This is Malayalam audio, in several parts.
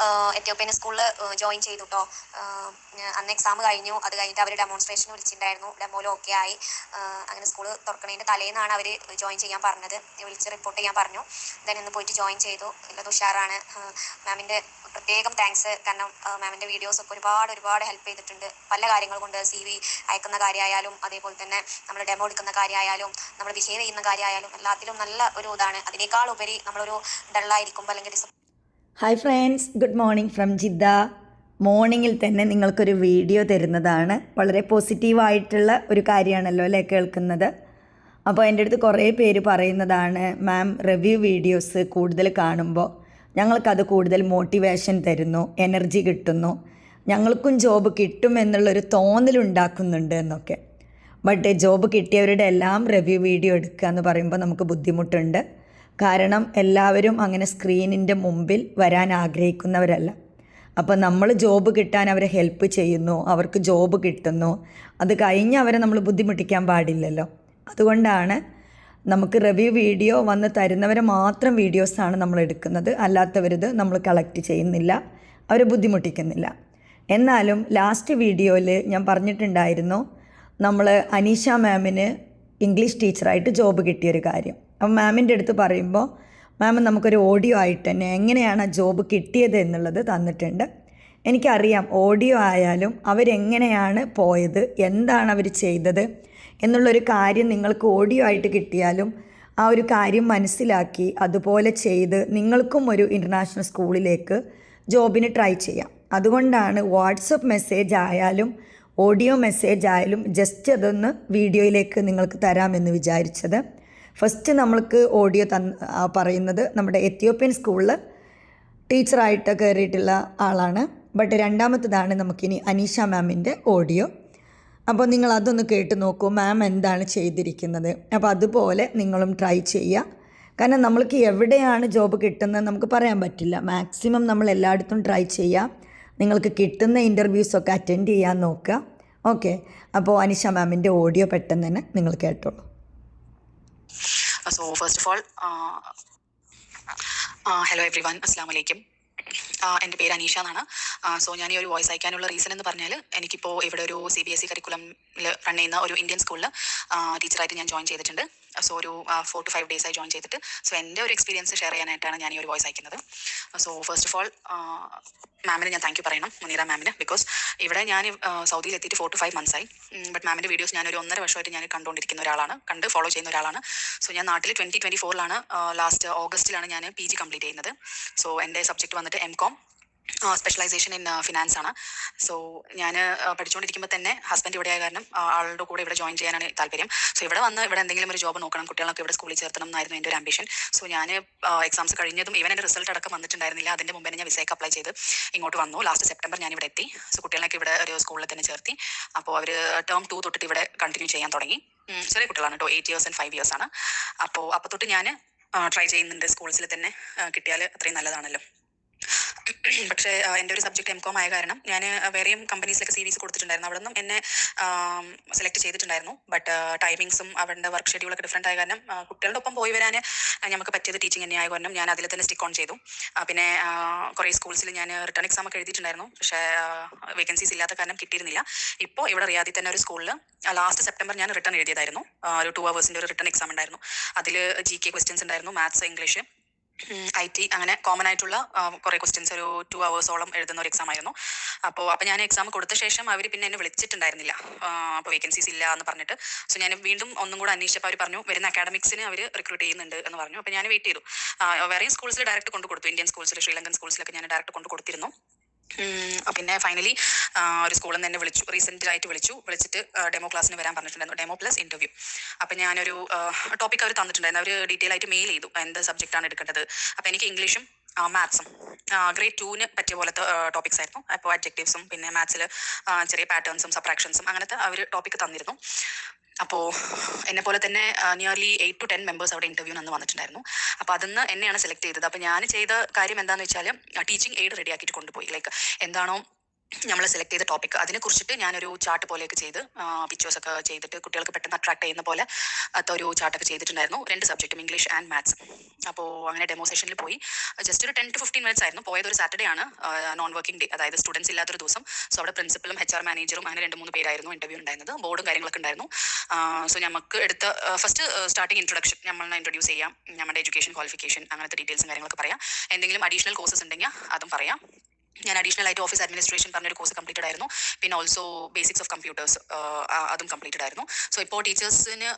മാം എത്യോപ്യൻ സ്കൂളിൽ ജോയിൻ ചെയ്തു കേട്ടോ അന്ന് എക്സാം കഴിഞ്ഞു. അത് കഴിഞ്ഞിട്ട് അവർ ഡെമോൺസ്ട്രേഷൻ വിളിച്ചിട്ടുണ്ടായിരുന്നു. ഡെമോയിൽ ഓക്കെ ആയി. അങ്ങനെ സ്കൂൾ തുറക്കണതിന്റെ തലേന്നാണ് അവർ ജോയിൻ ചെയ്യാൻ പറഞ്ഞത്. വിളിച്ച് റിപ്പോർട്ട് ചെയ്യാൻ പറഞ്ഞു. ദെൻ ഇന്ന് പോയിട്ട് ജോയിൻ ചെയ്തു. എല്ലാം ഉഷാറാണ്. മാമിന്റെ പ്രത്യേകം താങ്ക്സ് കാരണം മാമിന്റെ വീഡിയോസ് ഒക്കെ ഒരുപാട് ഒരുപാട് ഹെൽപ്പ് ചെയ്തിട്ടുണ്ട്. പല കാര്യങ്ങൾ കൊണ്ട് സി വി അയക്കുന്ന കാര്യമായാലും അതേപോലെ തന്നെ നമ്മൾ ഡെമോ എടുക്കുന്ന കാര്യമായാലും നമ്മൾ ബിഹേവ് ചെയ്യുന്ന കാര്യമായാലും എല്ലാത്തിലും നല്ല ഒരു ഇതാണ്. അതിനേക്കാൾ ഉപരി നമ്മളൊരു ഡള്ളായിരിക്കുമ്പോൾ അല്ലെങ്കിൽ hi friends good morning from Jeddah. മോർണിംഗിൽ തന്നെ നിങ്ങൾക്കൊരു വീഡിയോ തരുന്നതാണ്. വളരെ പോസിറ്റീവായിട്ടുള്ള ഒരു കാര്യമാണല്ലോ അല്ലേ കേൾക്കുന്നത്? അപ്പോൾ എന്റെ അടുത്ത് കുറേ പേര് പറയുന്നതാണ് മാം റിവ്യൂ വീഡിയോസ് കൂടുതൽ കാണുമ്പോൾ ഞങ്ങൾക്കത് കൂടുതൽ മോട്ടിവേഷൻ തരുന്നു എനർജി കിട്ടുന്നു. ഞങ്ങൾക്കും ജോബ് കിട്ടും എന്നുള്ളൊരു തോന്നലുണ്ടാക്കുന്നുണ്ട് എന്നൊക്കെ. ബട്ട് ജോബ് കിട്ടിയവരുടെ എല്ലാം റിവ്യൂ വീഡിയോ എടുക്കുക എന്ന് പറയുമ്പോൾ നമുക്ക് ബുദ്ധിമുട്ടുണ്ട്. കാരണം എല്ലാവരും അങ്ങനെ സ്ക്രീനിന്റെ മുമ്പിൽ വരാൻ ആഗ്രഹിക്കുന്നവരല്ല. അപ്പോൾ നമ്മൾ ജോബ് കിട്ടാൻ അവരെ ഹെൽപ്പ് ചെയ്യുന്നു അവർക്ക് ജോബ് കിട്ടുന്നു. അത് കഴിഞ്ഞ് അവരെ നമ്മൾ ബുദ്ധിമുട്ടിക്കാൻ പാടില്ലല്ലോ. അതുകൊണ്ടാണ് നമുക്ക് റിവ്യൂ വീഡിയോ വന്ന് തരുന്നവരെ മാത്രം വീഡിയോസാണ് നമ്മൾ എടുക്കുന്നത്. അല്ലാത്തവരിത് നമ്മൾ കളക്ട് ചെയ്യുന്നില്ല അവരെ ബുദ്ധിമുട്ടിക്കുന്നില്ല. എന്നാലും ലാസ്റ്റ് വീഡിയോയിൽ ഞാൻ പറഞ്ഞിട്ടുണ്ടായിരുന്നു നമ്മൾ അനീഷ മാമിന് ഇംഗ്ലീഷ് ടീച്ചറായിട്ട് ജോബ് കിട്ടിയൊരു കാര്യം. അപ്പം മാമിന്റെ അടുത്ത് പറയുമ്പോൾ മാം നമുക്കൊരു ഓഡിയോ ആയിട്ട് തന്നെ എങ്ങനെയാണ് ആ ജോബ് കിട്ടിയത് എന്നുള്ളത് തന്നിട്ടുണ്ട്. എനിക്കറിയാം ഓഡിയോ ആയാലും അവരെങ്ങനെയാണ് പോയത് എന്താണ് അവർ ചെയ്തത് എന്നുള്ളൊരു കാര്യം നിങ്ങൾക്ക് ഓഡിയോ ആയിട്ട് കിട്ടിയാലും ആ ഒരു കാര്യം മനസ്സിലാക്കി അതുപോലെ ചെയ്ത് നിങ്ങൾക്കും ഒരു ഇന്റർനാഷണൽ സ്കൂളിലേക്ക് ജോബിന് ട്രൈ ചെയ്യാം. അതുകൊണ്ടാണ് വാട്സപ്പ് മെസ്സേജ് ആയാലും ഓഡിയോ മെസ്സേജ് ആയാലും ജസ്റ്റ് അതൊന്ന് വീഡിയോയിലേക്ക് നിങ്ങൾക്ക് തരാമെന്ന് വിചാരിച്ചത്. ഫസ്റ്റ് നമ്മൾക്ക് ഓഡിയോ തന്ന പറയുന്നത് നമ്മുടെ എത്യോപ്യൻ സ്കൂളിൽ ടീച്ചറായിട്ട് കയറിയിട്ടുള്ള ആളാണ്. ബട്ട് രണ്ടാമത്തതാണ് നമുക്കിനി അനീഷ മാമിന്റെ ഓഡിയോ അപ്പോൾ നിങ്ങൾ അതൊന്ന് കേട്ട് നോക്കൂ മാം എന്താണ് ചെയ്തിരിക്കുന്നത്. അപ്പോൾ അതുപോലെ നിങ്ങളും ട്രൈ ചെയ്യുക. കാരണം നമ്മൾക്ക് എവിടെയാണ് ജോബ് കിട്ടുന്നത് നമുക്ക് പറയാൻ പറ്റില്ല. മാക്സിമം നമ്മൾ എല്ലായിടത്തും ട്രൈ ചെയ്യുക. നിങ്ങൾക്ക് കിട്ടുന്ന ഇന്റർവ്യൂസൊക്കെ അറ്റൻഡ് ചെയ്യാൻ നോക്കുക. ഓക്കെ അപ്പോൾ അനിഷ മാമിന്റെ ഓഡിയോ പെട്ടെന്ന് തന്നെ നിങ്ങൾ കേട്ടോളൂ. So first of all hello everyone അസ്സാം വലൈക്കും എന്റെ പേര് അനീഷ എന്നാണ്. സോ ഞാൻ ഈ ഒരു വോയിസ് അയക്കാനുള്ള റീസൺ എന്ന് പറഞ്ഞാൽ എനിക്കിപ്പോൾ ഇവിടെ ഒരു സി ബി എസ് ഇ കരിക്കുലമിൽ റൺ ചെയ്യുന്ന ഒരു ഇന്ത്യൻ സ്കൂളിൽ ടീച്ചറായിട്ട് ഞാൻ ജോയിൻ ചെയ്തിട്ടുണ്ട്. സോ ഒരു ഫോർ ടു ഫൈവ് ഡേയ്സ് ആയി ജോയിൻ ചെയ്തിട്ട്. സോ എന്റെ ഒരു എക്സ്പീരിയൻസ് ഷെയർ ചെയ്യാനായിട്ടാണ് ഞാൻ ഈ ഒരു വോയിസ് അയക്കുന്നത്. സോ ഫസ്റ്റ് ഓഫ് ഓൾ മാമിന് ഞാൻ താങ്ക് യു പറയണം മുനീറ മാമിന് ബിക്കോസ് ഇവിടെ ഞാൻ സൗദിയിൽ എത്തിയിട്ട് ഫോർ ടു ഫൈവ് മന്ത്സ് ആയി. ബട്ട് മാമിന്റെ വീഡിയോസ് ഞാൻ ഒരു ഒന്നര വർഷമായിട്ട് ഞാൻ കണ്ടുകൊണ്ടിരിക്കുന്ന ഒരാളാണ് കണ്ട് ഫോളോ ചെയ്യുന്ന ഒരാളാണ്. സോ ഞാൻ നാട്ടിൽ ട്വന്റി ട്വന്റി ഫോറിലാണ് ലാസ്റ്റ് ഓഗസ്റ്റിലാണ് ഞാൻ പി ജി കംപ്ലീറ്റ് ചെയ്യുന്നത്. സോ എന്റെ സബ്ജക്റ്റ് വന്നിട്ട് M com specialisation in finance ആണ്. സോ ഞാൻ പഠിച്ചുകൊണ്ടിരിക്കുമ്പോൾ തന്നെ ഹസ്ബൻഡ് ഇവിടെ ആയ കാരണം ആളുടെ കൂടെ ഇവിടെ ജോയിൻ ചെയ്യാനാണ് താല്പര്യം. സോ ഇവിടെ വന്ന് ഇവിടെ എന്തെങ്കിലും ഒരു ജോബ് നോക്കണം കുട്ടികളൊക്കെ ഇവിടെ സ്കൂളിൽ ചേർത്തണം എന്നായിരുന്നു എന്റെ ഒരു ആംബിഷൻ സോ ഞാൻ എക്സാംസ് കഴിഞ്ഞതും ഇവൻ എന്റെ റിസൾട്ട് അടക്കം വന്നിട്ടുണ്ടായിരുന്നില്ല. അതിന്റെ മുമ്പേ ഞാൻ വിസയ്ക്ക് അപ്ലൈ ചെയ്ത് ഇങ്ങോട്ട് വന്നു. ലാസ്റ്റ് സെപ്റ്റംബർ ഞാൻ ഇവിടെ എത്തി. സോ കുട്ടികളൊക്കെ ഇവിടെ ഒരു സ്കൂളിൽ തന്നെ ചേർത്തി. അപ്പോൾ അവർ ടേം ടു തൊട്ടിട്ട് ഇവിടെ കണ്ടിന്യൂ ചെയ്യാൻ തുടങ്ങി. ചെറിയ കുട്ടികളാണ് കേട്ടോ. Eight years and five years ആണ്. അപ്പോൾ അപ്പോൾ തൊട്ട് ഞാൻ ട്രൈ ചെയ്യുന്നുണ്ട് സ്കൂൾസിൽ തന്നെ കിട്ടിയാൽ അത്രയും നല്ലതാണല്ലോ. പക്ഷേ എന്റെ ഒരു സബ്ജക്ട് എം കോം ആയ കാരണം ഞാൻ വേറെയും കമ്പനീസിലൊക്കെ സി വിസ് കൊടുത്തിട്ടുണ്ടായിരുന്നു. അവിടെ നിന്നും എന്നെ സെലക്ട് ചെയ്തിട്ടുണ്ടായിരുന്നു. ബട്ട് ടൈമിങ്സും അവരുടെ വർക്ക് ഷെഡ്യൂളൊക്കെ ഡിഫറെന്റ് ആയ കാരണം കുട്ടികളുടെ ഒപ്പം പോയി വരാൻ നമുക്ക് പറ്റിയത് ടീച്ചിങ് തന്നെ ആയ കാരണം ഞാൻ അതിൽ തന്നെ സ്റ്റിക്ക് ഓൺ ചെയ്തു. പിന്നെ കുറേ സ്കൂൾസിൽ ഞാൻ റിട്ടേൺ എക്സാം ഒക്കെ എഴുതിയിട്ടുണ്ടായിരുന്നു. പക്ഷേ വേക്കൻസീസ് ഇല്ലാത്ത കാരണം കിട്ടിയിരുന്നില്ല. ഇപ്പോൾ ഇവിടെ റിയാദിൽ തന്നെ ഒരു സ്കൂളിൽ ലാസ്റ്റ് സെപ്റ്റംബർ ഞാൻ റിട്ടേൺ എഴുതിയതായിരുന്നു. ഒരു ടു അവേഴ്സിന്റെ ഒരു റിട്ടേൺ എക്സാം ഉണ്ടായിരുന്നു. അതിൽ ജി കെ ക്വസ്റ്റ്യൻസ് ഉണ്ടായിരുന്നു മാത്സ് ഇംഗ്ലീഷ് ഐ ടി അങ്ങനെ കോമൺ ആയിട്ടുള്ള കുറേ ക്വസ്റ്റ്യൻസ് ഒരു ടു അവേഴ്സോളം എഴുതുന്ന ഒരു എക്സാം ആയിരുന്നു. അപ്പോൾ അപ്പോൾ ഞാൻ എക്സാം കൊടുത്ത ശേഷം അവർ പിന്നെ എന്നെ വിളിച്ചിട്ടുണ്ടായിരുന്നില്ല. അപ്പോൾ വേക്കൻസീസ് ഇല്ല എന്ന് പറഞ്ഞിട്ട്. സോ ഞാൻ വീണ്ടും ഒന്നും കൂടെ അന്വേഷിച്ചപ്പോൾ അവർ പറഞ്ഞു വരുന്ന അക്കാഡമിക്സിന് അവർ റിക്രൂട്ട് ചെയ്യുന്നുണ്ട് എന്ന് പറഞ്ഞു. അപ്പോൾ ഞാൻ വെയിറ്റ് ചെയ്തു. വേറെയും സ്കൂൾസിൽ ഡയറക്റ്റ് കൊണ്ട് കൊടുത്തു. ഇന്ത്യൻ സ്കൂൾസിൽ ശ്രീലങ്കൻ സ്കൂൾസിലൊക്കെ ഞാൻ ഡയറക്റ്റ് കൊണ്ട് കൊടുത്തിരുന്നു. പിന്നെ ഫൈനലി ഒരു സ്കൂളിൽ നിന്ന് എന്നെ വിളിച്ചു. റീസെന്റ് ആയിട്ട് വിളിച്ചു. വിളിച്ചിട്ട് ഡെമോ ക്ലാസ്സിന് വരാൻ പറഞ്ഞിട്ടുണ്ടായിരുന്നു. ഡെമോ പ്ലസ് ഇന്റർവ്യൂ അപ്പം ഞാനൊരു ടോപ്പിക് അവർ തന്നിട്ടുണ്ടായിരുന്നു. അവർ ഡീറ്റെയിൽ ആയിട്ട് മെയിൽ ചെയ്തു. എന്ത് സബ്ജക്റ്റാണ് എടുക്കേണ്ടത്. അപ്പം എനിക്ക് ഇംഗ്ലീഷും മാത്സും ഗ്രേഡ് ടൂവിന് പറ്റിയ പോലത്തെ ടോപ്പിക്സ് ആയിരുന്നു. അപ്പോൾ അഡ്ജക്റ്റീവ്സും പിന്നെ മാത്സിൽ ചെറിയ പാറ്റേൺസും സബ്ട്രാക്ഷൻസും അങ്ങനത്തെ അവർ ടോപ്പിക്ക് തന്നിരുന്നു. അപ്പോൾ എന്നെ പോലെ തന്നെ nearly eight two ten members അവിടെ ഇന്റർവ്യൂ അന്ന് വന്നിട്ടുണ്ടായിരുന്നു. അപ്പോൾ അതിന്ന് എന്നെയാണ് സെലക്ട് ചെയ്തത്. അപ്പോൾ ഞാൻ ചെയ്ത കാര്യം എന്താണെന്ന് വെച്ചാൽ ടീച്ചിങ് എയ്ഡ് റെഡി ആക്കിയിട്ട് കൊണ്ടുപോയി. ലൈക്ക് എന്താണോ നമ്മൾ സെലക്ട് ചെയ്ത ടോപ്പിക് അതിനെ കുറിച്ചിട്ട് ഞാനൊരു ചാർട്ട് പോലെയൊക്കെ ചെയ്ത് പിക്ചേഴ്സ് ഒക്കെ ചെയ്തിട്ട് കുട്ടികൾക്ക് പെട്ടെന്ന് അട്രാക്ട് ചെയ്യുന്ന പോലെ അത്ത ഒരു ചാർട്ടൊക്കെ ചെയ്തിട്ടുണ്ടായിരുന്നു. രണ്ട് സബ്ജക്റ്റും ഇംഗ്ലീഷ് ആൻഡ് മാത്സ് അപ്പോൾ അങ്ങനെ ഡെമോ സെഷനിൽ പോയി. ജസ്റ്റ് ഒരു ടെൻ ടു ഫിഫ്റ്റീൻ മിനിറ്റ്സ് ആയിരുന്നു. പോയത് ഒരു സാറ്റർഡേ ആണ്. നോൺ വർക്കിംഗ് ഡേ അതായത് സ്റ്റുഡൻസ് ഇല്ലാത്തൊരു ദിവസം. സോ അവിടെ പ്രിൻസിപ്പലും എച്ച് ആർ മാനേജറും അങ്ങനെ രണ്ട് മൂന്ന് പേരായിരുന്നു ഇന്റർവ്യൂ ഉണ്ടായിരുന്നത്. ബോർഡും കാര്യങ്ങളൊക്കെ ഉണ്ടായിരുന്നു. സോ നമുക്ക് എടുത്ത ഫസ്റ്റ് സ്റ്റാർട്ടിംഗ് ഇൻട്രൊഡക്ഷൻ നമ്മളെ ഇൻട്രൊഡ്യൂസ് ചെയ്യാം. നമ്മുടെ എഡ്യൂക്കേഷൻ ക്വാളിഫിക്കേഷൻ അങ്ങനത്തെ ഡീറ്റെയിൽസും കാര്യങ്ങളൊക്കെ പറയാം. എന്തെങ്കിലും അഡീഷണൽ കോഴ്സസ് ഉണ്ടെങ്കിൽ അതും പറയാം. ഞാൻ അഡീഷണൽ ആയിട്ട് ഓഫീസ് അഡ്മിനിസ്ട്രേഷൻ പറഞ്ഞൊരു കോഴ്സ് കംപ്ലീറ്റഡ് ആയിരുന്നു. പിന്നെ ഓൾസോ ബേസിക്സ് ഓഫ് കമ്പ്യൂട്ടേഴ്സ് അതും കംപ്ലീറ്റഡ് ആയിരുന്നു. സോ ഇപ്പോൾ ടീച്ചേഴ്സിന്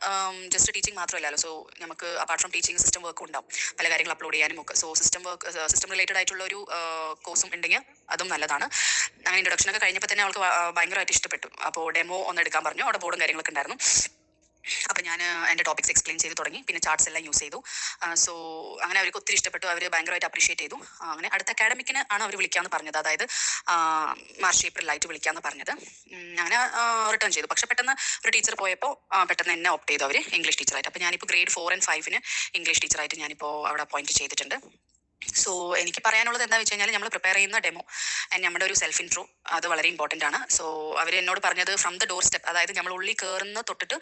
ജസ്റ്റ് ടീച്ചിങ് മാത്രമല്ലല്ലോ. സോ നമുക്ക് apart from teaching system work ഉണ്ടാവും. പല കാര്യങ്ങൾ അപ്ലോഡ് ചെയ്യാനും ഒക്കെ. So system work system related ആയിട്ടുള്ള ഒരു കോഴ്സും ഉണ്ടെങ്കിൽ അതും നല്ലതാണ്. അങ്ങനെ ഇൻട്രൊഡക്ഷൻ ഒക്കെ കഴിഞ്ഞപ്പോൾ തന്നെ അവൾക്ക് ഭയങ്കരമായിട്ട് ഇഷ്ടപ്പെട്ടു. അപ്പോൾ ഡെമോ ഒന്ന് എടുക്കാൻ പറഞ്ഞു. അവിടെ ബോർഡും കാര്യങ്ങളൊക്കെ ഉണ്ടായിരുന്നു. അപ്പോൾ ഞാൻ എന്റെ ടോപ്പിക്സ് എക്സ്പ്ലെയിൻ ചെയ്ത് തുടങ്ങി. പിന്നെ ചാർട്ട്സ് എല്ലാം യൂസ് ചെയ്തു. സോ അങ്ങനെ അവർക്ക് ഒത്തിരി ഇഷ്ടപ്പെട്ടു. അവർ ഭയങ്കരമായിട്ട് അപ്രീഷിയേറ്റ് ചെയ്തു. അങ്ങനെ അടുത്ത അക്കാഡമിക്കിന് ആണ് അവർ വിളിക്കാമെന്ന് പറഞ്ഞത്. അതായത് മാർച്ച് ഏപ്രിലായിട്ട് വിളിക്കാമെന്ന് പറഞ്ഞത്. അങ്ങനെ റിട്ടേൺ ചെയ്തു. പക്ഷെ പെട്ടെന്ന് ഒരു ടീച്ചർ പോയപ്പോൾ പെട്ടെന്ന് എന്നെ ഓപ്റ്റ് ചെയ്തു അവർ ഇംഗ്ലീഷ് ടീച്ചറായിട്ട് അപ്പോൾ ഞാനിപ്പോൾ ഗ്രേഡ് ഫോർ ആൻഡ് ഫൈവിന് ഇംഗ്ലീഷ് ടീച്ചറായിട്ട് ഞാനിപ്പോൾ അവിടെ അപ്പോയിന്റ് ചെയ്തിട്ടുണ്ട്. സോ എനിക്ക് പറയാനുള്ളത് എന്താ വെച്ച് കഴിഞ്ഞാൽ നമ്മൾ പ്രിപ്പയർ ചെയ്യുന്ന ഡെമോ ആൻഡ് നമ്മുടെ ഒരു സെൽഫ് ഇൻട്രോ അത് വളരെ ഇമ്പോർട്ടന്റ് ആണ്. സോ അവർ എന്നോട് പറഞ്ഞത് ഫ്രം ദ ഡോർ സ്റ്റെപ്പ് അതായത് നമ്മൾ ഉള്ളിൽ കയറുന്ന തൊട്ടിട്ട്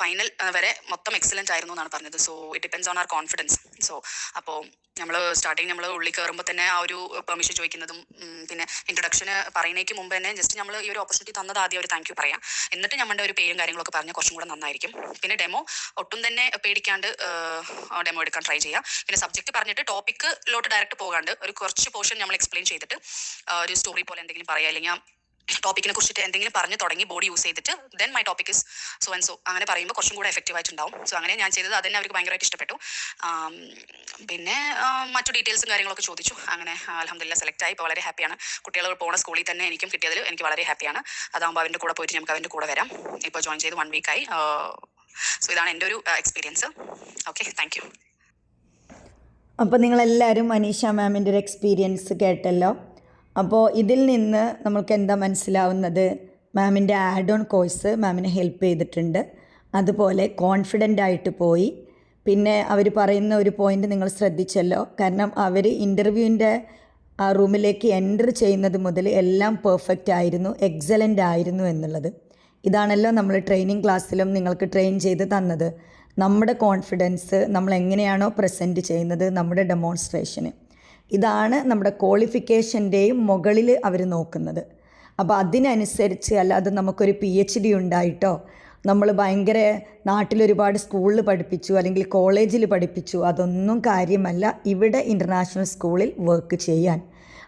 ഫൈനൽ വരെ മൊത്തം എക്സലന്റ് ആയിരുന്നു എന്നാണ് പറഞ്ഞത്. So it depends on our confidence so അപ്പോൾ നമ്മൾ സ്റ്റാർട്ടിങ് നമ്മൾ ഉള്ളിൽ കയറുമ്പോൾ തന്നെ ആ ഒരു പെർമിഷൻ ചോദിക്കുന്നതും പിന്നെ ഇൻട്രൊഡക്ഷന് പറയുന്നതിന് മുമ്പ് തന്നെ ജസ്റ്റ് നമ്മൾ ഈ ഒരു ഓപ്പർച്യൂണിറ്റി തന്നത് ആദ്യം ഒരു താങ്ക് യു പറയാം. എന്നിട്ട് നമ്മുടെ ഒരു പേരും കാര്യങ്ങളൊക്കെ പറഞ്ഞാൽ കുറച്ചും കൂടെ നന്നായിരിക്കും. പിന്നെ ഡെമോ ഒട്ടും തന്നെ പേടിക്കാണ്ട് ഡെമോ എടുക്കാൻ ട്രൈ ചെയ്യാം. പിന്നെ സബ്ജക്ട് പറഞ്ഞിട്ട് ടോപ്പിക്കിലോട്ട് ഡയറക്റ്റ് പോകാണ്ട് ഒരു കുറച്ച് പോർഷൻ നമ്മൾ എക്സ്പ്ലെയിൻ ചെയ്തിട്ട് ഒരു സ്റ്റോറി പോലെ എന്തെങ്കിലും പറയാം അല്ലെങ്കിൽ ടോപ്പിക്കിനെ കുറിച്ചിട്ട് എന്തെങ്കിലും പറഞ്ഞു തുടങ്ങി ബോഡി യൂസ് ചെയ്തിട്ട് then my topic is so and so അങ്ങനെ പറയുമ്പോൾ കുറച്ചും കൂടെ എഫക്റ്റീവ് ആയിട്ടുണ്ടാവും. സോ അങ്ങനെ ഞാൻ ചെയ്തത് അതന്നെ അവർക്ക് ഭയങ്കരമായിട്ട് ഇഷ്ടപ്പെട്ടു. പിന്നെ മറ്റു ഡീറ്റെയിൽസും കാര്യങ്ങളൊക്കെ ചോദിച്ചു. അങ്ങനെ അലഹമില്ല സെലക്ട് ആയി. ഇപ്പോൾ വളരെ ഹാപ്പിയാണ് കുട്ടികൾ പോണ സ്കൂളിൽ തന്നെ എനിക്കും കിട്ടിയതിൽ എനിക്ക് വളരെ ഹാപ്പിയാണ് അതാകുമ്പോൾ അവന്റെ കൂടെ പോയിട്ട് നമുക്ക് അവന്റെ കൂടെ വരാം. ഇപ്പോൾ ജോയിൻ ചെയ്ത് വൺ വീക്കായി സോ ഇതാണ് എന്റെ ഒരു എക്സ്പീരിയൻസ് ഓക്കെ താങ്ക് അപ്പോൾ നിങ്ങളെല്ലാവരും മനീഷ മാമിന്റെ ഒരു എക്സ്പീരിയൻസ് കേട്ടല്ലോ. അപ്പോൾ ഇതിൽ നിന്ന് നമ്മൾക്ക് എന്താ മനസ്സിലാവുന്നത്? മാമിന്റെ ആഡ് ഓൺ കോഴ്സ് മാമിനെ ഹെൽപ്പ് ചെയ്തിട്ടുണ്ട്. അതുപോലെ കോൺഫിഡന്റ് ആയിട്ട് പോയി. പിന്നെ അവർ പറയുന്ന ഒരു പോയിന്റ് നിങ്ങൾ ശ്രദ്ധിച്ചല്ലോ. കാരണം അവർ ഇന്റർവ്യൂവിന്റെ ആ റൂമിലേക്ക് എന്റർ ചെയ്യുന്നത് മുതൽ എല്ലാം പെർഫെക്റ്റ് ആയിരുന്നു എക്സലന്റ് ആയിരുന്നു എന്നുള്ളത്. ഇതാണല്ലോ നമ്മൾ ട്രെയിനിങ് ക്ലാസ്സിലും നിങ്ങൾക്ക് ട്രെയിൻ ചെയ്ത് തന്നത്. നമ്മുടെ കോൺഫിഡൻസ് നമ്മൾ എങ്ങനെയാണോ പ്രസന്റ് ചെയ്യുന്നത് നമ്മുടെ ഡെമോൺസ്ട്രേഷന് ഇതാണ് നമ്മുടെ ക്വാളിഫിക്കേഷന്റെയും മുകളിൽ അവർ നോക്കുന്നത്. അപ്പോൾ അതിനനുസരിച്ച് അല്ലാതെ നമുക്കൊരു പി എച്ച് ഡി ഉണ്ടായിട്ടോ നമ്മൾ ഭയങ്കര നാട്ടിലൊരുപാട് സ്കൂളിൽ പഠിപ്പിച്ചു അല്ലെങ്കിൽ കോളേജിൽ പഠിപ്പിച്ചു അതൊന്നും കാര്യമല്ല. ഇവിടെ ഇന്റർനാഷണൽ സ്കൂളിൽ വർക്ക് ചെയ്യാൻ.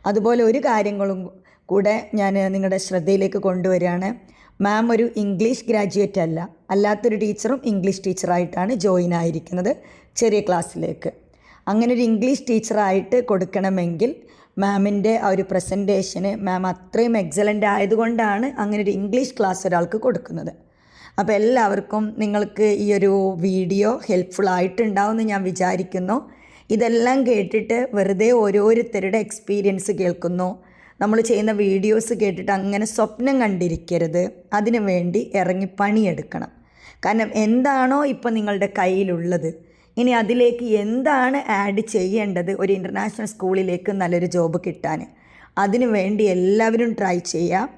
അതുപോലെ ഒരു കാര്യങ്ങളും കൂടെ ഞാൻ നിങ്ങളുടെ ശ്രദ്ധയിലേക്ക് കൊണ്ടുവരികയാണ്. മാം ഒരു ഇംഗ്ലീഷ് ഗ്രാജുവേറ്റ് അല്ല. അല്ലാത്തൊരു ടീച്ചറും ഇംഗ്ലീഷ് ടീച്ചറായിട്ടാണ് ജോയിൻ ആയിരിക്കുന്നത് ചെറിയ ക്ലാസ്സിലേക്ക് അങ്ങനെ ഒരു ഇംഗ്ലീഷ് ടീച്ചറായിട്ട് കൊടുക്കണമെങ്കിൽ മാമിന്റെ ആ ഒരു പ്രസന്റേഷന് മാം അത്രയും എക്സലന്റ് ആയതുകൊണ്ടാണ് അങ്ങനെ ഒരു ഇംഗ്ലീഷ് ക്ലാസ് ഒരാൾക്ക് കൊടുക്കുന്നത്. അപ്പോൾ എല്ലാവർക്കും നിങ്ങൾക്ക് ഈ ഒരു വീഡിയോ ഹെൽപ്ഫുൾ ആയിട്ടുണ്ടാവുമെന്ന് ഞാൻ വിചാരിക്കുന്നു. ഇതെല്ലാം കേട്ടിട്ട് വെറുതെ ഓരോരുത്തരുടെ എക്സ്പീരിയൻസ് കേൾക്കുന്നു. നമ്മൾ ചെയ്യുന്ന വീഡിയോസ് കേട്ടിട്ട് അങ്ങനെ സ്വപ്നം കണ്ടിരിക്കരുത്. അതിനു വേണ്ടി ഇറങ്ങി പണിയെടുക്കണം. കാരണം എന്താണോ ഇപ്പോൾ നിങ്ങളുടെ കയ്യിലുള്ളത്. ഇനി അതിലേക്ക് എന്താണ് ആഡ് ചെയ്യേണ്ടത് ഒരു ഇന്റർനാഷണൽ സ്കൂളിലേക്ക് നല്ലൊരു ജോബ് കിട്ടാൻ? അതിനു വേണ്ടി എല്ലാവരും ട്രൈ ചെയ്യാം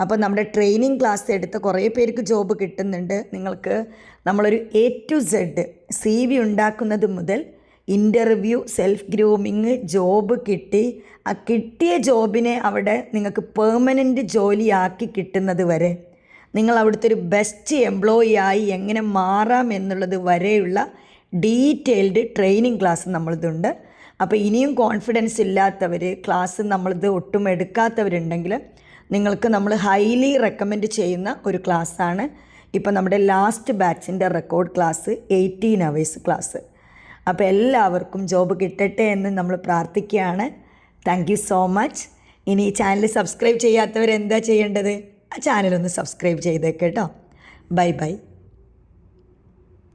അപ്പോൾ നമ്മുടെ ട്രെയിനിങ് ക്ലാസ് എടുത്ത കുറേ പേർക്ക് ജോബ് കിട്ടുന്നുണ്ട്. നിങ്ങൾക്ക് നമ്മളൊരു A to Z C V ഉണ്ടാക്കുന്നത് മുതൽ ഇന്റർവ്യൂ സെൽഫ് ഗ്രൂമിങ് ജോബ് കിട്ടി. ആ കിട്ടിയ ജോബിനെ അവിടെ നിങ്ങൾക്ക് പെർമനന്റ് ജോലിയാക്കി കിട്ടുന്നത് വരെ. നിങ്ങൾ അവിടുത്തെ ഒരു ബെസ്റ്റ് എംപ്ലോയി ആയി എങ്ങനെ മാറാം എന്നുള്ളത് വരെയുള്ള ഡീറ്റെയിൽഡ് ട്രെയിനിങ് ക്ലാസ് നമ്മളിതുണ്ട്. അപ്പോൾ ഇനിയും കോൺഫിഡൻസ് ഇല്ലാത്തവർ ക്ലാസ് നമ്മളിത് ഒട്ടും എടുക്കാത്തവരുണ്ടെങ്കിൽ നിങ്ങൾക്ക് നമ്മൾ ഹൈലി റെക്കമെൻഡ് ചെയ്യുന്ന ഒരു ക്ലാസ്സാണ് ഇപ്പോൾ നമ്മുടെ ലാസ്റ്റ് ബാച്ചിന്റെ record class eighteen hours class അപ്പോൾ എല്ലാവർക്കും ജോബ് കിട്ടട്ടെ എന്ന് നമ്മൾ പ്രാർത്ഥിക്കുകയാണ്. താങ്ക് യു സോ മച്ച് ഇനി ഈ ചാനൽ സബ്സ്ക്രൈബ് ചെയ്യാത്തവർ എന്താ ചെയ്യേണ്ടത്? ആ ചാനലൊന്ന് സബ്സ്ക്രൈബ് ചെയ്തേക്ക് കേട്ടോ. Bye bye